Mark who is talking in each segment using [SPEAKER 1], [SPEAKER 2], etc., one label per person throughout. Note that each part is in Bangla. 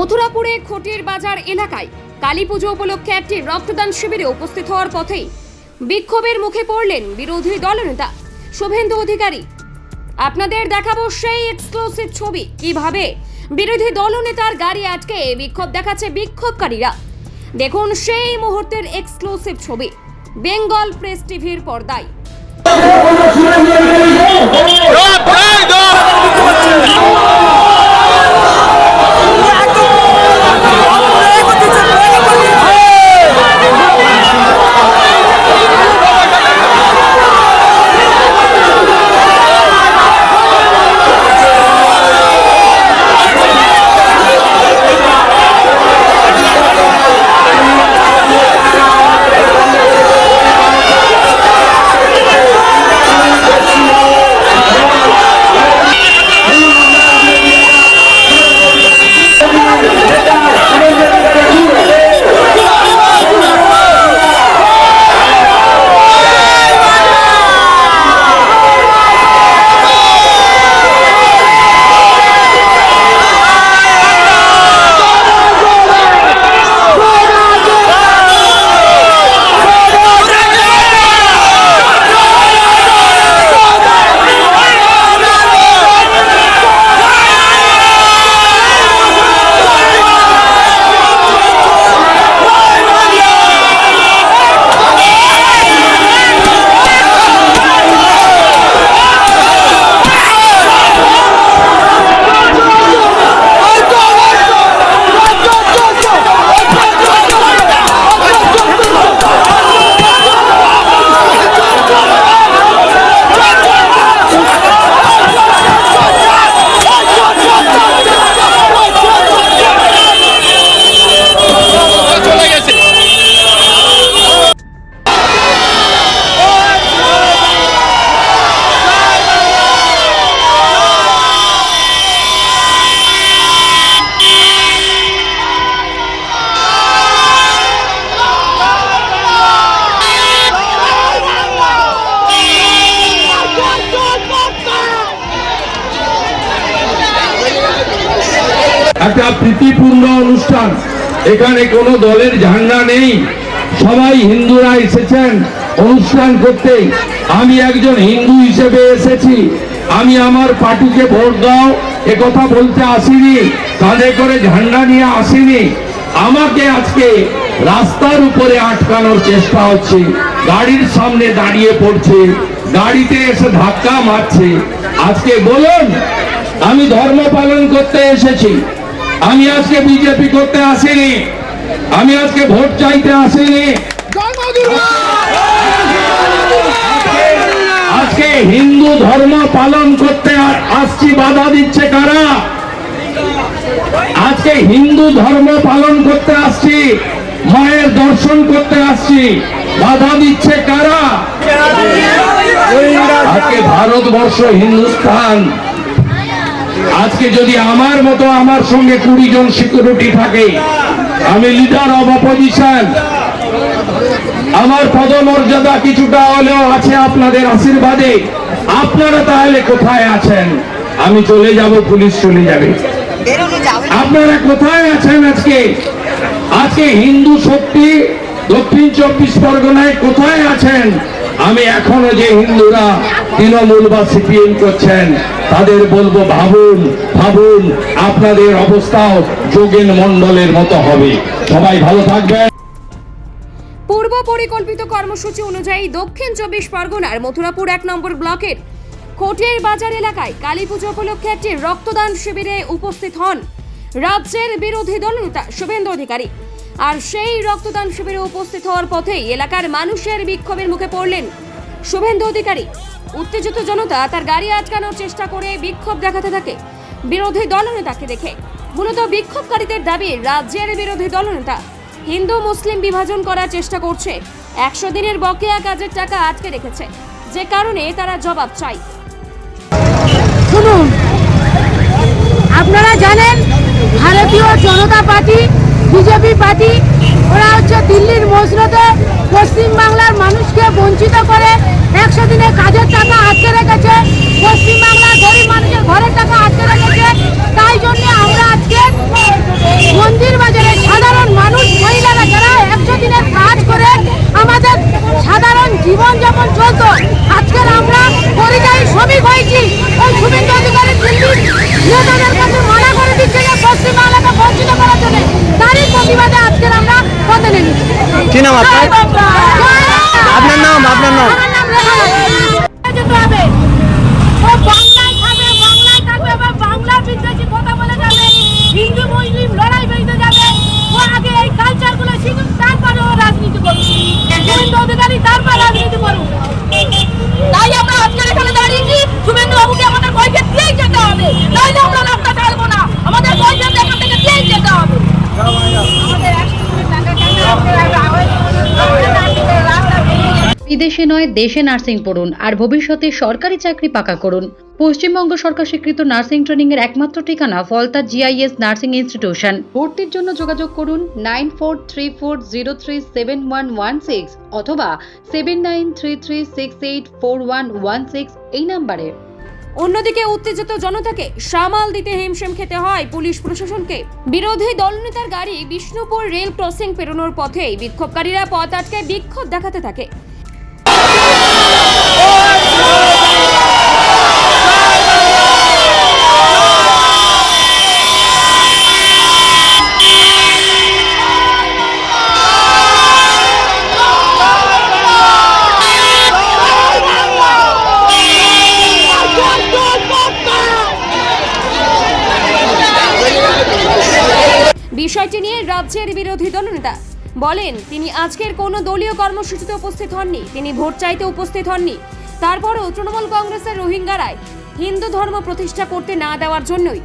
[SPEAKER 1] মথুরাপুরে খটির বাজার এলাকায় কালী পুজো উপলক্ষে একটি রক্তদান শিবিরে উপস্থিত হওয়ার পথেই বিক্ষোভের মুখে পড়লেন বিরোধী দলনেতা শুভেন্দু অধিকারী। আপনাদের দেখাবো সেই এক্সক্লুসিভ ছবি। কীভাবে বিরোধী দলনেতার গাড়ি আটকে বিক্ষোভ দেখাচ্ছে বিক্ষোভকারীরা। দেখুন সেই মুহূর্তের এক্সক্লুসিভ ছবি। বেঙ্গল প্রেস টিভির পর্দায়।
[SPEAKER 2] একটা প্রীতিপূর্ণ অনুষ্ঠান। এখানে কোনো দলের ঝান্ডা নেই। সবাই হিন্দুরা এসেছেন অনুষ্ঠান করতে। আমি একজন হিন্দু হিসেবে এসেছি। আমি আমার পার্টিকে ভোট দাও কথা বলতে আসিনি, কাঁধে করে ঝান্ডা নিয়ে আসিনি। আমাকে আজকে রাস্তার উপরে আটকানোর চেষ্টা হচ্ছে। গাড়ির সামনে দাঁড়িয়ে পড়ছে। গাড়িতে এসে ধাক্কা মারছে। আজকে বলুন, আমি ধর্ম পালন করতে এসেছি। আমি আজকে বিজেপি করতে আসিনি। আমি আজকে ভোট চাইতে আসিনি। আজকে হিন্দু ধর্ম পালন করতে আসছি বাধা দিচ্ছে কারা? আজকে হিন্দু ধর্ম পালন করতে আসছি মায়ের দর্শন করতে আসছি বাধা দিচ্ছে কারা? আজকে ভারতবর্ষ হিন্দুস্তান। আজকে যদি আমার মতো আমার সঙ্গে কুড়ি জন সিকিউরিটি থাকে, আমি লিডার অব অপোজিশন। আমার পদমর্যাদা কিছুটা হলেও আছে আপনাদের আশীর্বাদে। আপনারা তাহলে কোথায় আছেন? আমি চলে যাব, পুলিশ চলে যাবে। আপনারা কোথায় আছেন আজকে? আজকে হিন্দু শক্তি দক্ষিণ চব্বিশ পরগনায় কোথায় আছেন? আমি এখনও যে হিন্দুরা তৃণমূল বা সিপিএম করছেন। তাদের বলব, ভাবুন ভাবুন, আপনাদের অবস্থাও যোগেন মণ্ডলের মতো হবে। সবাই ভালো থাকবেন।
[SPEAKER 1] পূর্ব পরিকল্পিত কর্মসূচি অনুযায়ী দক্ষিণ চব্বিশ পরগনার মথুরাপুর এক নম্বর ব্লকের কোটের বাজার এলাকায় কালী পুজো উপলক্ষে একটি রক্তদান শিবিরে উপস্থিত হন রাজ্যের বিরোধী দলনেতা শুভেন্দু অধিকারী। আর সেই রক্তদান শিবিরে উপস্থিত হওয়ার পথেই এলাকার মানুষের বিক্ষোভের মুখে পড়লেন শুভেন্দু অধিকারী। উত্তেজিত জনতা তার গাড়ি আটকানোর চেষ্টা করে বিক্ষোভ দেখাতে থাকে। বিরোধী দলনেতাকে দেখে। মূলত বিক্ষোভকারীদের দাবি, রাজ্যের বিরোধী দলনেতা হিন্দু, মুসলিম বিভাজন করার চেষ্টা করছে। একশো দিনের বকেয়া কাজের টাকা আটকে রেখেছে। যে কারণে তারা জবাব চাই
[SPEAKER 3] শুনুন, আপনারা জানেন, ভারতীয় জনতা পার্টি, বিজেপি পার্টি, ওরা হচ্ছে দিল্লির মসনদে পশ্চিমবাংলার মানুষকে বঞ্চিত করে একশো দিনে কাজের টাকা আটকে রেখেছে। পশ্চিমবাংলার গরিব মানুষের ঘরের টাকা আটকে রেখেছে। তাই জন্য আমরা আজকে চলতো আজকের আমরা পরিযায়ী শ্রমিক হয়েছি ওই শুভেন্দু অধিকারী দিল্লির নেতাদের কাছে মানা করে দিচ্ছে যে পশ্চিমবাংলাকে বঞ্চিত করার জন্য তারই প্রতিবাদে আজকের আমরা পথে নেমেছি
[SPEAKER 4] কি নাম আপনার আপনার নাম আপনার নাম
[SPEAKER 3] আমার নাম রেখা নাথ। যেতে হবে ও বাংলায় খাবে বাংলায় থাকবে বা বাংলা বিদ্বেষী কথা বলে যাবে হিন্দু, মুসলিম লড়াই বেঁধে যাবে। ও আগে এই কালচারগুলো শিখুন তারপরে ও রাজনীতি করুন শুভেন্দু অধিকারী তারপর রাজনীতি করুন তাই আমরা আজকের এখানে দাঁড়িয়েছি। শুভেন্দু বাবুকে আমাদের পয়সা দিয়েই যেতে হবে। নইলে আমরা রাস্তা ছাড়বো না। আমাদের পয়সা এখান থেকে দিয়েই যেতে হবে। আমাদের একশো
[SPEAKER 5] বিদেশে নয়, দেশে নার্সিং পড়ুন আর ভবিষ্যতে সরকারি চাকরি পাকা করুন। পশ্চিমবঙ্গ সরকার স্বীকৃত নার্সিং ট্রেনিং এর একমাত্র ঠিকানা ফলতা জিআইএস নার্সিং ইনস্টিটিউশন। ভর্তির জন্য যোগাযোগ করুন nine four three four zero three seven one one six অথবা seven nine three three six eight four one one six এই নাম্বারে।
[SPEAKER 1] অন্যদিকে উত্তেজিত জনতাকে সামাল দিতে হিমশিম খেতে হয় পুলিশ প্রশাসনকে। বিরোধী দলনেতার গাড়ি বিষ্ণুপুর রেল ক্রসিং পেরোনোর পথেই বিক্ষোভকারীরা পথ আটকে বিক্ষোভ দেখাতে থাকে। বিষয়টি নিয়ে রাজ্যের বিরোধী দলনেতা বলেন, তিনি আজকের কোনো দলীয় কর্মসূচিতে উপস্থিত হননি। তিনি ভোট চাইতে উপস্থিত হননি। তারপরও তৃণমূল কংগ্রেসের রোহিঙ্গারায় হিন্দু ধর্ম প্রতিষ্ঠা করতে না দেওয়ার জন্যই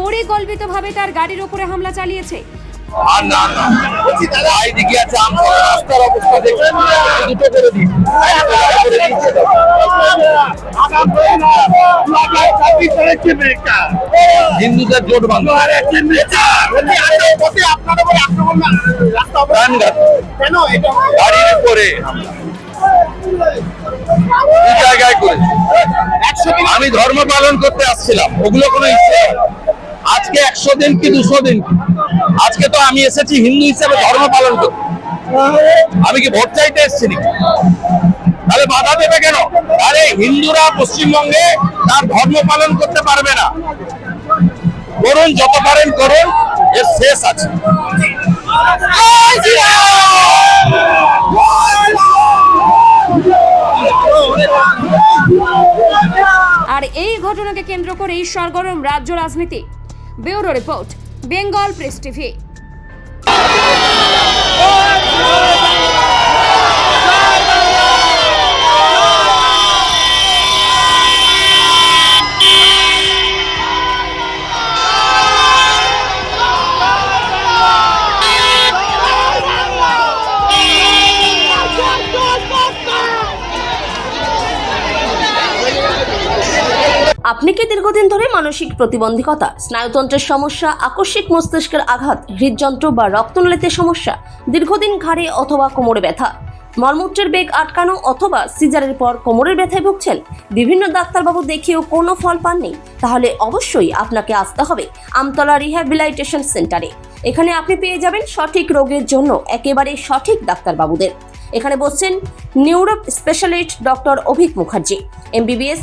[SPEAKER 1] পরিকল্পিতভাবে তার গাড়ির উপরে হামলা চালিয়েছে।
[SPEAKER 2] আর না না। দাদা আছে আমার রাস্তার অবস্থা দুটো করে দিন আমি ধর্ম পালন করতে আসছিলাম। ওগুলো কোনো ইচ্ছে? আজকে একশো দিন কি দুশো দিন? আজকে তো আমি এসেছি হিন্দু হিসাবে ধর্ম পালন করতে। আমি কি ভোট চাইতে এসেছি? তাহলে বাধা দেবে কেন? আরে হিন্দুরা পশ্চিমবঙ্গে তার ধর্ম পালন করতে পারবে না। করুন, যত পারেন করুন, এর শেষ আছে।
[SPEAKER 1] আর এই ঘটনাকে কেন্দ্র করেই সরগরম রাজ্য রাজনীতি। Bureau report, Bengal press TV.
[SPEAKER 6] আপনি কি দীর্ঘদিন ধরে মানসিক প্রতিবন্ধকতা, স্নায়ুতন্ত্রের সমস্যা, আকস্মিক মস্তিষ্কের আঘাত, হৃদযন্ত্র বা রক্তনালীতে সমস্যা, দীর্ঘদিন ঘাড়ে অথবা কোমরে ব্যথা, মলমূত্রের বেগ আটকানো অথবা সিজারের পর কোমরের ব্যথায় ভুগছেন? বিভিন্ন ডাক্তারবাবু দেখিয়েও কোনো ফল পাননি? তাহলে অবশ্যই আপনাকে আসতে হবে আমতলা রিহ্যাবিলাইটেশন সেন্টারে। এখানে আপনি পেয়ে যাবেন সঠিক রোগের জন্য একেবারে সঠিক ডাক্তারবাবুদের। এখানে বসছেন neuro specialist doctor Avik Mukherjee, MBBS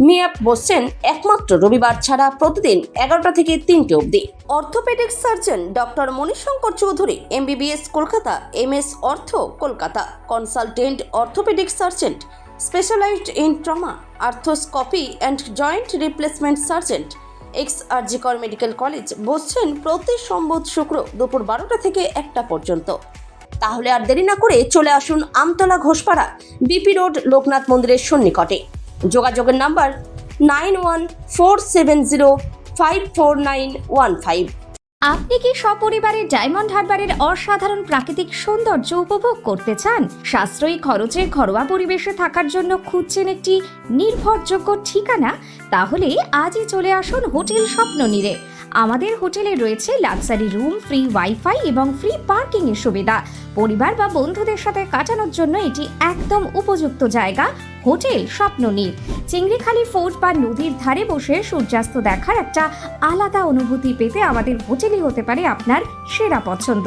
[SPEAKER 6] মিয়াপ বসছেন একমাত্র রবিবার ছাড়া প্রতিদিন এগারোটা থেকে তিনটে অবধি। Orthopaedics surgeon doctor Manishankar Chowdhury, MBBS Kolkata M S ortho Kolkata. Consultant orthopaedic surgeon, specialised in trauma, arthroscopy and joint replacement surgeon. Ex RG Kar medical college বসছেন প্রতি সম্বোধ শুক্র দুপুর বারোটা থেকে একটা পর্যন্ত। তাহলে আর দেরি না করে চলে আসুন আমতলা ঘোষপাড়া, বিপি রোড, লোকনাথ মন্দিরের সন্নিকটে। যোগাযোগের number nine one four seven zero five four nine one five.
[SPEAKER 7] আপনি কি সপরিবারে ডায়মন্ড হারবারের অসাধারণ প্রাকৃতিক সৌন্দর্য উপভোগ করতে চান? সাশ্রয়ী খরচে ঘরোয়া পরিবেশে থাকার জন্য খুঁজছেন একটি নির্ভরযোগ্য ঠিকানা? তাহলে আজই চলে আসুন হোটেল স্বপ্ননীরে। আমাদের হোটেলে রয়েছে লাক্সারি রুম, ফ্রি ওয়াইফাই এবং ফ্রি পার্কিং এর সুবিধা। পরিবার বা বন্ধুদের সাথে কাটানোর জন্য এটি একদম উপযুক্ত জায়গা। হোটেল স্বপ্ননীর চিংড়িখালি ফোর্ট বা নদীর ধারে বসে সূর্যাস্ত দেখার একটা আলাদা অনুভূতি পেতে আমাদের হোটেলই হতে পারে আপনার সেরা পছন্দ।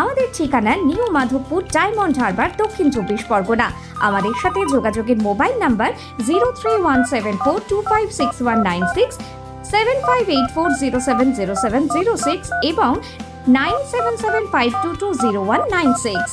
[SPEAKER 7] আমাদের ঠিকানা নিউ মাধবপুর ডায়মন্ড হারবার দক্ষিণ চব্বিশ পরগনা। আমাদের সাথে যোগাযোগের mobile number zero three one seven four two five six one nine six, seven five eight four zero seven zero seven zero six এবং nine seven seven five two two zero one nine six.